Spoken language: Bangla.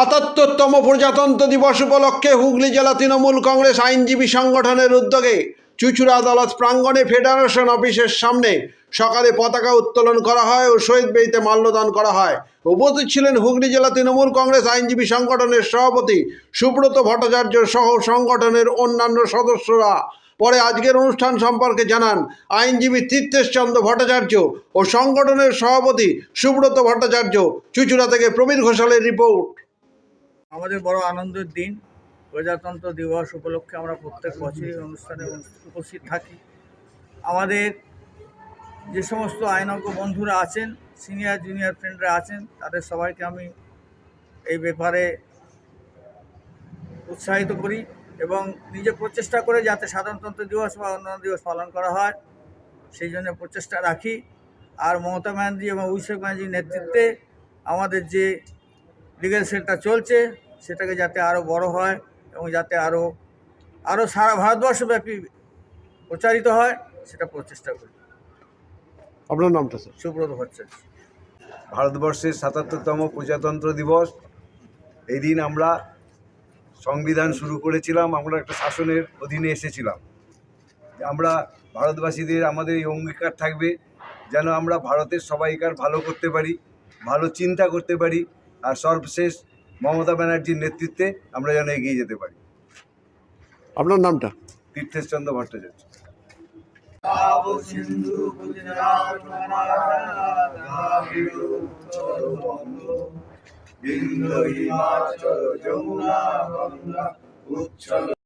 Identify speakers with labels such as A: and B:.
A: সাতাত্তরতম প্রজাতন্ত্র দিবস উপলক্ষে হুগলি জেলা তৃণমূল কংগ্রেস আইনজীবী সংগঠনের উদ্যোগে চুচুড়া আদালত প্রাঙ্গণে ফেডারেশন অফিসের সামনে সকালে পতাকা উত্তোলন করা হয় ও শহীদ বেদিতে মাল্যদান করা হয়। উপস্থিত ছিলেন হুগলি জেলা তৃণমূল কংগ্রেস আইনজীবী সংগঠনের সভাপতি সুব্রত ভট্টাচার্য সহ সংগঠনের অন্যান্য সদস্যরা। পরে আজকের অনুষ্ঠান সম্পর্কে জানান আইনজীবী তীর্থেশ চন্দ্র ভট্টাচার্য ও সংগঠনের সভাপতি সুব্রত ভট্টাচার্য। চুচুড়া থেকে প্রবীর ঘোষালের রিপোর্ট।
B: আমাদের বড় আনন্দের দিন। প্রজাতন্ত্র দিবস উপলক্ষে আমরা প্রত্যেক বছরই অনুষ্ঠানে উপস্থিত থাকি। আমাদের যে সমস্ত আইনজ্ঞ বন্ধুরা আছেন সিনিয়র জুনিয়র ফ্রেন্ডরা আছেন, তাদের সবাইকে আমি এই ব্যাপারে উৎসাহিত করি এবং নিজে প্রচেষ্টা করে যাতে সাধারণতন্ত্র দিবস বা অন্যান্য দিবস পালন করা হয়, সেই জন্য প্রচেষ্টা রাখি। আর মমতা ব্যানার্জি এবং অভিষেক ব্যানার্জির নেতৃত্বে আমাদের যে লিগেল সেলটা চলছে সেটাকে যাতে আরও বড় হয় এবং যাতে আরও আরও সারা ভারতবর্ষব্যাপী প্রচারিত হয় সেটা প্রচেষ্টা করি
A: আপনার নামটা স্যার?
B: সুব্রত ভট্টাচার্য।
C: ভারতবর্ষের সাতাত্তরতম প্রজাতন্ত্র দিবস। এই দিন আমরা সংবিধান শুরু করেছিলাম আমরা একটা শাসনের অধীনে এসেছিলাম। আমরা ভারতবাসীদের আমাদের এই অঙ্গীকার থাকবে যেন আমরা ভারতের সবাইকার ভালো করতে পারি ভালো চিন্তা করতে পারি আর সর্বশেষ মমতা ব্যানার্জির নেতৃত্বে আমরা যেন এগিয়ে যেতে পারি।
A: আপনার নামটা?
C: তীর্থেশচন্দ্র ভট্টাচার্য।
B: বিন্দু
C: হিমাচল যমুনা গঙ্গা উচ্ছল